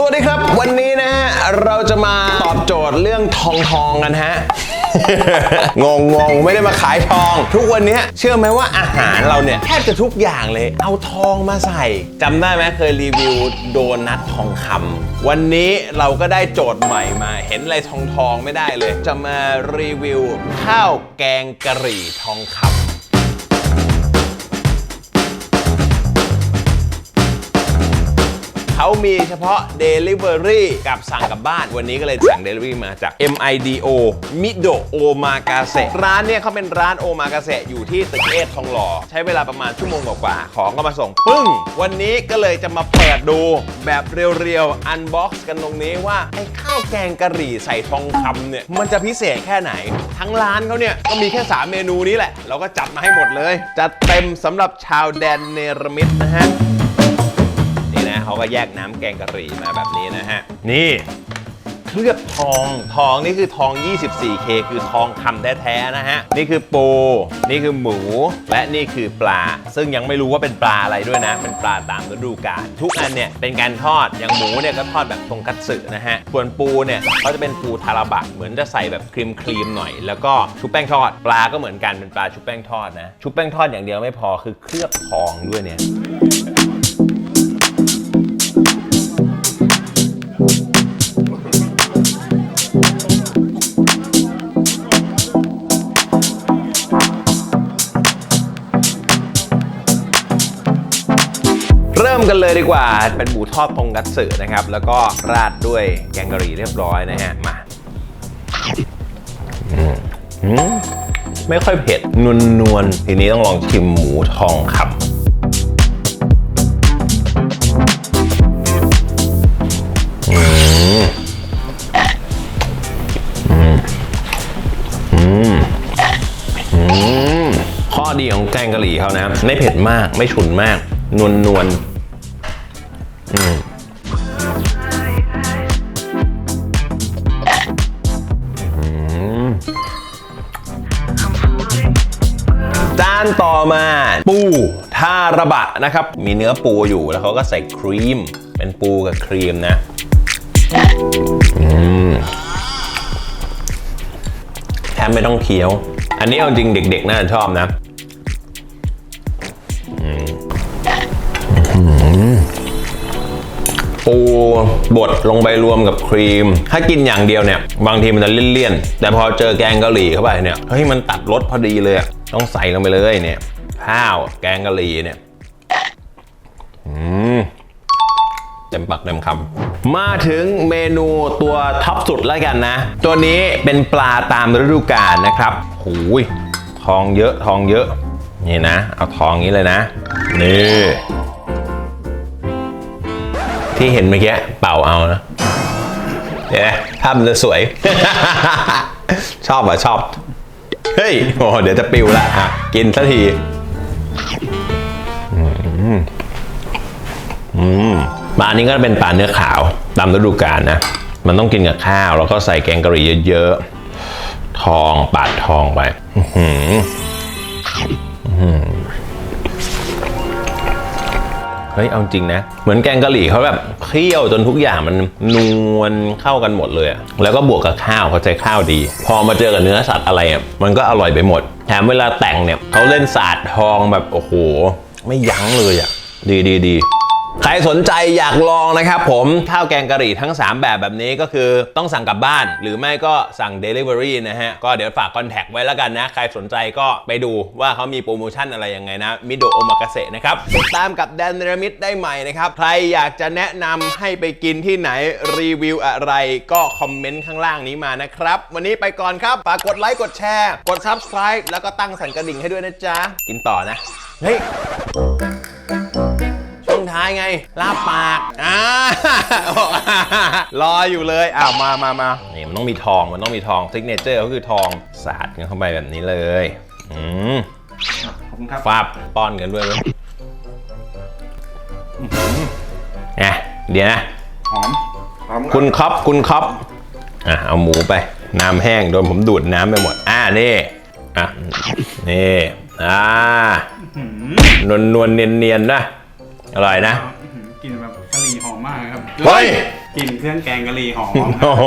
สวัสดีครับ วันนี้นะฮะเราจะมาตอบโจทย์เรื่องทองทองกันฮะงงงงไม่ได้มาขายทอง ทุกวันนี้เชื่อไหมว่าอาหารเราเนี่ยแทบจะทุกอย่างเลย เอาทองมาใส่จำได้ไหมเคยรีวิวโดนัททองคำวันนี้เราก็ได้โจทย์ใหม่มา เห็นอะไรทองทองไม่ได้เลย จะมารีวิวข้าวแกงกะหรี่ทองคำ เขามีเฉพาะ Delivery กับสั่งกลับบ้าน วันนี้ก็เลยสั่ง Delivery มาจาก MIDO Mido Omakase ร้านเนี่ยเขาเป็นร้านโอมากาเซอยู่ที่ตึกเอททองหล่อ ใช้เวลาประมาณชั่วโมงกว่าๆของก็มาส่งปึ้ง วันนี้ก็เลยจะมาเปิดดูแบบเรียวๆ unbox กันตรงนี้ว่า ไอ้ข้าวแกงกะหรี่ใส่ทองคำเนี่ย มันจะพิเศษแค่ไหน ทั้งร้านเขาเนี่ย ก็มีแค่ 3 เมนูนี้แหละ เราก็จัดมาให้หมดเลย จัดเต็มสำหรับชาวแดนเนรมิตนะฮะ เขาก็แยกน้ำแกงกะหรี่มาแบบนี้นะฮะ นี่ เคลือบทองทองนี่คือทอง 24K คือทองคำแท้ๆนะฮะ นี่คือปู นี่คือหมู และนี่คือปลา ซึ่งยังไม่รู้ว่าเป็นปลาอะไรด้วยนะ เป็นปลาตามฤดูกาลทุกอันเนี่ยเป็นการทอดอย่างหมูเนี่ยก็ทอดแบบทงคัตสึนะฮะส่วนปูเนี่ยเขาจะเป็นปูทาราบะเหมือนจะใส่แบบครีมครีมๆหน่อย แล้วก็ชุบแป้งทอด ปลาก็เหมือนกันเป็นปลาชุบแป้งทอดนะชุบแป้งทอดอย่างเดียวไม่พอคือเคลือบทองด้วยเนี่ย มกันเลยดีกว่า เป็นหมูทอดทงกัตสึนะครับ แล้วก็ราดด้วยแกงกะหรี่เรียบร้อยนะฮะ มาอมไม่ค่อยเผ็ดนวลนวลๆทีนี้ต้องลองชิมหมูทองคำข้อดีของแกงกะหรี่เขานะ ไม่เผ็ดมากไม่ฉุนมาก นวลนวลๆ อืมจานต่อมาปูทาระบะนะครับ มีเนื้อปูอยู่แล้วเขาก็ใส่ครีม เป็นปูกับครีมนะแทบไม่ต้องเคี้ยว อันนี้เอาจริงเด็กๆ น่าจะชอบนะ ปูบดลงไปรวมกับครีม ถ้ากินอย่างเดียวเนี่ยบางทีมันจะเลี่ยนๆ แต่พอเจอแกงกะหรี่เข้าไปเนี่ยเฮ้ยมันตัดรสพอดีเลยต้องใส่ลงไปเลยเนี่ยข้าวแกงกะหรี่เนี่ยอืมเต็มปากเต็มคำมาถึงเมนูตัวท็อปสุดแล้วกันนะ ตัวนี้เป็นปลาตามฤดูกาลนะครับหูยทองเยอะทองเยอะ นี่นะ เอาทองนี้เลยนะ นี่ ที่เห็นเมื่อกี้เป่าเอานะเดี๋ยนะภาพมันจะสวย ชอบอะชอบ เฮ้ยโอ้เดี๋ยวจะปิวละอะ กินสักทีปลานี้ก็เป็นปลาเนื้อขาว ตามฤดูกาลนะ มันต้องกินกับข้าว แล้วก็ใส่แกงกะหรี่เยอะๆ ทองปาดทองไป อื้อหืออื้อหือ เฮ้ยเอาจริงนะ เหมือนแกงกะหรี่เขาแบบเคี่ยวจนทุกอย่างมันนวลเข้ากันหมดเลยอะแล้วก็บวกกับข้าวเขาใจข้าวดี พอมาเจอกับเนื้อสัตว์อะไรอะมันก็อร่อยไปหมดแถมเวลาแต่งเนี่ยเขาเล่นศาสตร์ทองแบบโอ้โห ไม่ยั้งเลยอะดีดีดี ใครสนใจอยากลองนะครับผมข้าวแกงกะหรี่ทั้ง 3 แบบแบบนี้ก็คือต้องสั่งกลับบ้าน หรือไม่ก็สั่ง Delivery นะฮะ ก็เดี๋ยวฝากคอนแทคไว้แล้วกันนะ ใครสนใจก็ไปดูว่าเขามีโปรโมชั่นอะไรยังไงนะ มิโดโอมากาเสะนะครับ ติดตามกับแดนเนรมิตได้ใหม่นะครับ ใครอยากจะแนะนำให้ไปกินที่ไหนรีวิวอะไร ก็คอมเมนต์ข้างล่างนี้มานะครับ วันนี้ไปก่อนครับฝากกดไลค์กดแชร์ กด Subscribe แล้วก็ตั้งสั่นกระดิ่งให้ด้วยนะจ๊ะกินต่อนะเฮ้ย ท้ายไง ลาบปากอ่ารออยู่เลยอ้าวมามามานี่มันต้องมีทองมันต้องมีทองซิกเนเจอร์ก็คือทองสาดกันเข้าไปแบบนี้เลยอืมขอบคุณครับฟาบป้อนกันด้วยเว้ยเนี่ยเดี๋ยวนะหอมหอมคุณคอปคุณคอปอะเอาหมูไป น้ำแห้งโดนผมดูดน้ำไปหมด อ่านี่อะนี่อ่านวลนวลเนียนเนียนๆนะ อร่อยนะอื้อหือกลินแบบกะหรี่หอมมมากครับเฮ้ย กลิ่นเครื่องแกงกะหรี่หอมโอ้โห